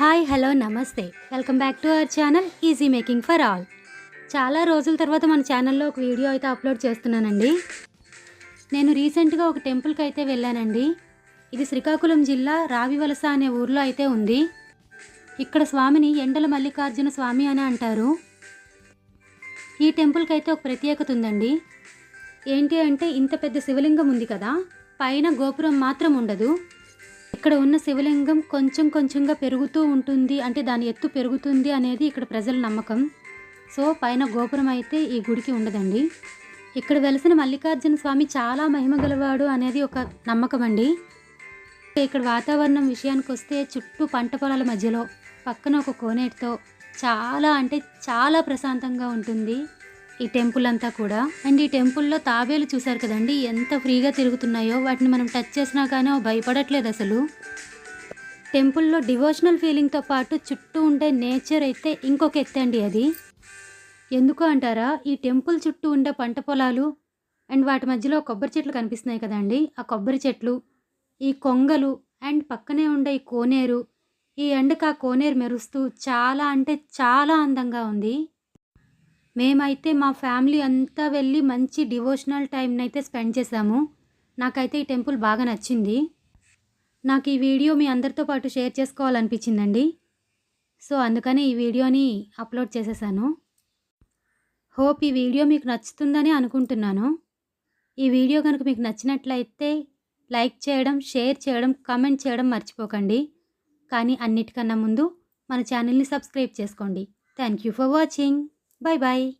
Hi hello నమస్తే. Welcome back to our channel easy making for all. చాలా రోజుల తర్వాత మన ఛానల్లో ఒక వీడియో అయితే అప్లోడ్ చేస్తున్నానండి. నేను రీసెంట్గా ఒక టెంపుల్కి అయితే వెళ్ళానండి. ఇది శ్రీకాకుళం జిల్లా రావివలస అనే ఊర్లో అయితే ఉంది. ఇక్కడ స్వామిని ఎండల మల్లికార్జున స్వామి అని అంటారు. ఈ టెంపుల్కి అయితే ఒక ప్రత్యేకత ఉందండి. ఏంటి అంటే ఇంత పెద్ద శివలింగం ఉంది కదా పైన గోపురం మాత్రం ఉండదు. ఇక్కడ ఉన్న శివలింగం కొంచెం కొంచెంగా పెరుగుతూ ఉంటుంది. అంటే దాని ఎత్తు పెరుగుతుంది అనేది ఇక్కడ ప్రజల నమ్మకం. సో పైన గోపురం అయితే ఈ గుడికి ఉండదండి. ఇక్కడ వెలిసిన మల్లికార్జున స్వామి చాలా మహిమ గలవాడు అనేది ఒక నమ్మకం అండి. ఇక్కడ వాతావరణం విషయానికి వస్తే చుట్టూ పంట పొలాల మధ్యలో పక్కన ఒక కోనేటితో చాలా అంటే చాలా ప్రశాంతంగా ఉంటుంది. ఈ టెంపుల్ అంతా కూడా. అండ్ ఈ టెంపుల్లో తాబేలు చూసారు కదండి ఎంత ఫ్రీగా తిరుగుతున్నాయో వాటిని మనం టచ్ చేసినా కానీ భయపడట్లేదు అసలు. టెంపుల్లో డివోషనల్ ఫీలింగ్తో పాటు చుట్టూ ఉండే నేచర్ అయితే ఇంకొక ఎత్తండి అది. ఎందుకు అంటారా? ఈ టెంపుల్ చుట్టూ ఉండే పంట పొలాలు అండ్ వాటి మధ్యలో కొబ్బరి చెట్లు కనిపిస్తున్నాయి కదండి. ఆ కొబ్బరి చెట్లు ఈ కొంగలు అండ్ పక్కనే ఉండే ఈ కోనేరు ఈ ఎండకు ఆ కోనేరు మెరుస్తూ చాలా అంటే చాలా అందంగా ఉంది. మేమైతే మా ఫ్యామిలీ అంతా వెళ్ళి మంచి డివోషనల్ టైంని అయితే స్పెండ్ చేసాము నాకైతే ఈ టెంపుల్ బాగా నచ్చింది. నాకు ఈ వీడియో మీ అందరితో పాటు షేర్ చేసుకోవాలనిపించిందండి. సో అందుకని ఈ వీడియోని అప్లోడ్ చేసేసాను. హోప్ ఈ వీడియో మీకు నచ్చుతుందని అనుకుంటున్నాను. ఈ వీడియో కనుక మీకు నచ్చినట్లయితే లైక్ చేయడం షేర్ చేయడం కామెంట్ చేయడం మర్చిపోకండి. కానీ అన్నిటికన్నా ముందు మన ఛానల్ని సబ్స్క్రైబ్ చేసుకోండి. Thank you for watching. Bye bye.